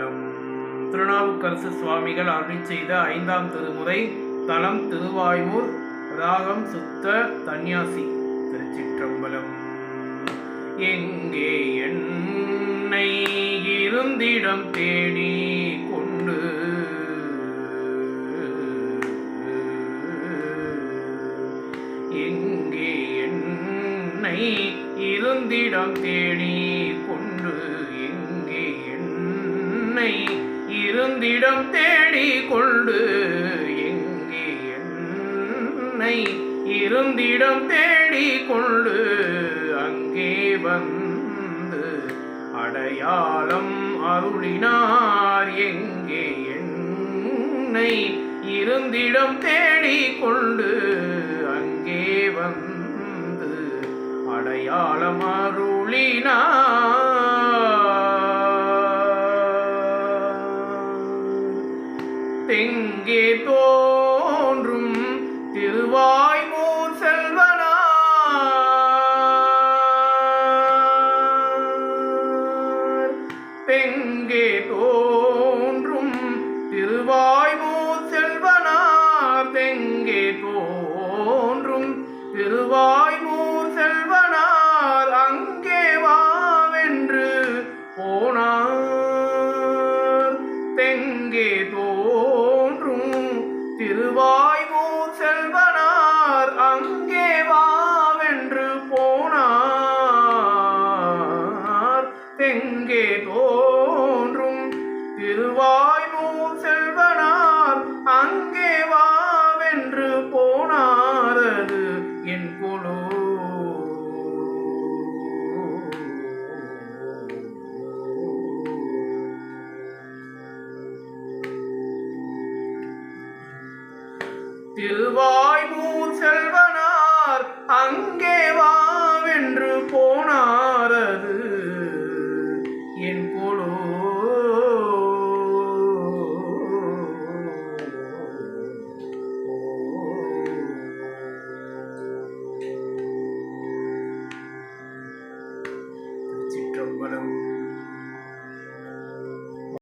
திருச்சிற்றம்பலம் திருநாவுக்கரசு சுவாமிகள் அருளி செய்த ஐந்தாம் திருமுறை தலம் திருவாய்மூர் ராகம் சுத்த தன்யாசி திருச்சிற்றம்பலம். எங்கே என்னை இருந்திடம் தேடி கொண்டு? எங்கே என்னை இருந்திடம் தேடி உன்னை இருந்திடம் தேடி கொண்டு எங்கே என்னை இருந்திடம் தேடி கொண்டு அங்கே வந்து அடையாளம் அருளினார். எங்கே என்னை இருந்திடம் தேடி கொண்டு அங்கே வந்து அடையாளம் அருளினார். தெங்கே தோன்றும் திருவாய்மூர் செல்வனார் தெங்கே தோன்றும் திருவாய்மூர் செல்வனார் தெங்கே தோன்றும் திருவாய்மூர் செல்வனார் அங்கே வாவென்று போனார். அங்கே தோன்றும். திருவாய்மூர் செல்வனார் அங்கே வாவென்று போனாரது என் குழு. திருவாய்மூர் செல்வனார் அங்கே walang